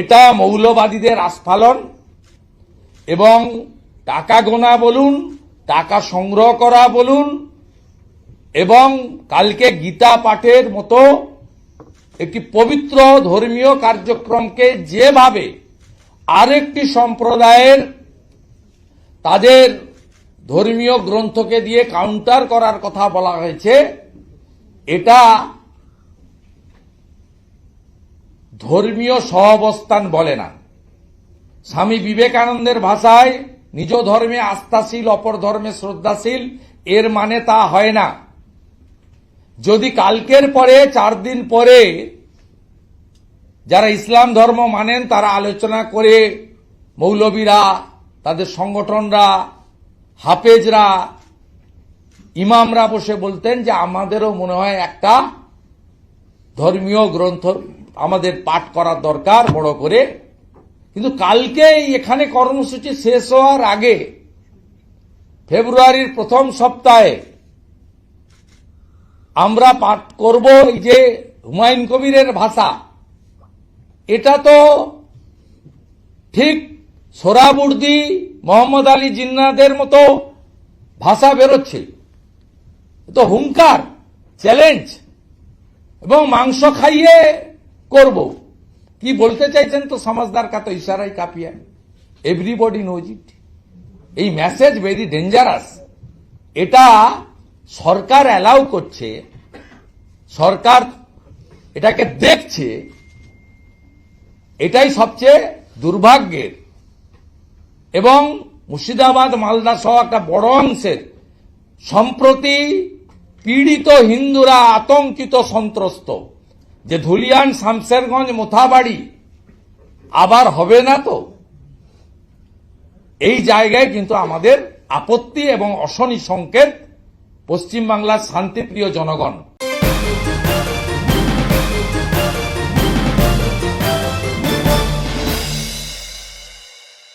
এটা মৌলবাদীদের আস্ফালন এবং টাকা গোনা বলুন, টাকা সংগ্রহ করা বলুন, এবং কালকে গীতা পাঠের মতো একটি পবিত্র ধর্মীয় কার্যক্রমকে যেভাবে আরেকটি সম্প্রদায়ের তাদের ধর্মীয় গ্রন্থকে দিয়ে কাউন্টার করার কথা বলা হয়েছে, এটা ধর্মীয় সহাবস্থান বলে না। স্বামী বিবেকানন্দের ভাষায় নিজ ধর্মে আস্থাশীল, অপর ধর্মে শ্রদ্ধাশীল, এর মানে তা হয় না। যদি কালকের পরে, চার দিন পরে যারা ইসলাম ধর্ম মানেন, তারা আলোচনা করে মৌলবীরা, তাদের সংগঠনরা, হাফেজরা, ইমামরা বসে বলতেন যে, আমাদেরও মনে হয় একটা ধর্মীয় গ্রন্থ আমাদের পাঠ করার দরকার, বড় করে। কিন্তু কালকে এখানে কর্মসূচি শেষ হওয়ার আগে ফেব্রুয়ারির প্রথম সপ্তাহে আমরা পাঠ করব এই যে হুমায়ুন কবিরের ভাষা। এটা তো ঠিক সোরাবুর্দি, মোহাম্মদ আলী জিন্নাদের মতো ভাষা বেরোচ্ছে। তো হুঙ্কার, চ্যালেঞ্জ। এবং মাংস খাইয়ে করব। কি বলতে চাইছেন তো সমাজদার কা ইশারাই কাপিয়া এভরিবডি নোজ ইট এই মেসেজ ভেরি ডেঞ্জারাস এটা সরকার অ্যালাউ করছে, সরকার এটাকে দেখছে, এটাই সবচেয়ে দুর্ভাগ্যের। এবং মুর্শিদাবাদ, মালদা সহ একটা বড় অংশের সম্প্রতি পীড়িত হিন্দুরা আতঙ্কিত সন্ত্রস্ত। যে ধুলিয়ান শামসেরগঞ্জ মোথাবাড়ি আবার হবে না তো? এই জায়গায় কিন্তু আমাদের আপত্তি এবং অশনি সংকেত পশ্চিমবাংলার শান্তিপ্রিয় জনগণ।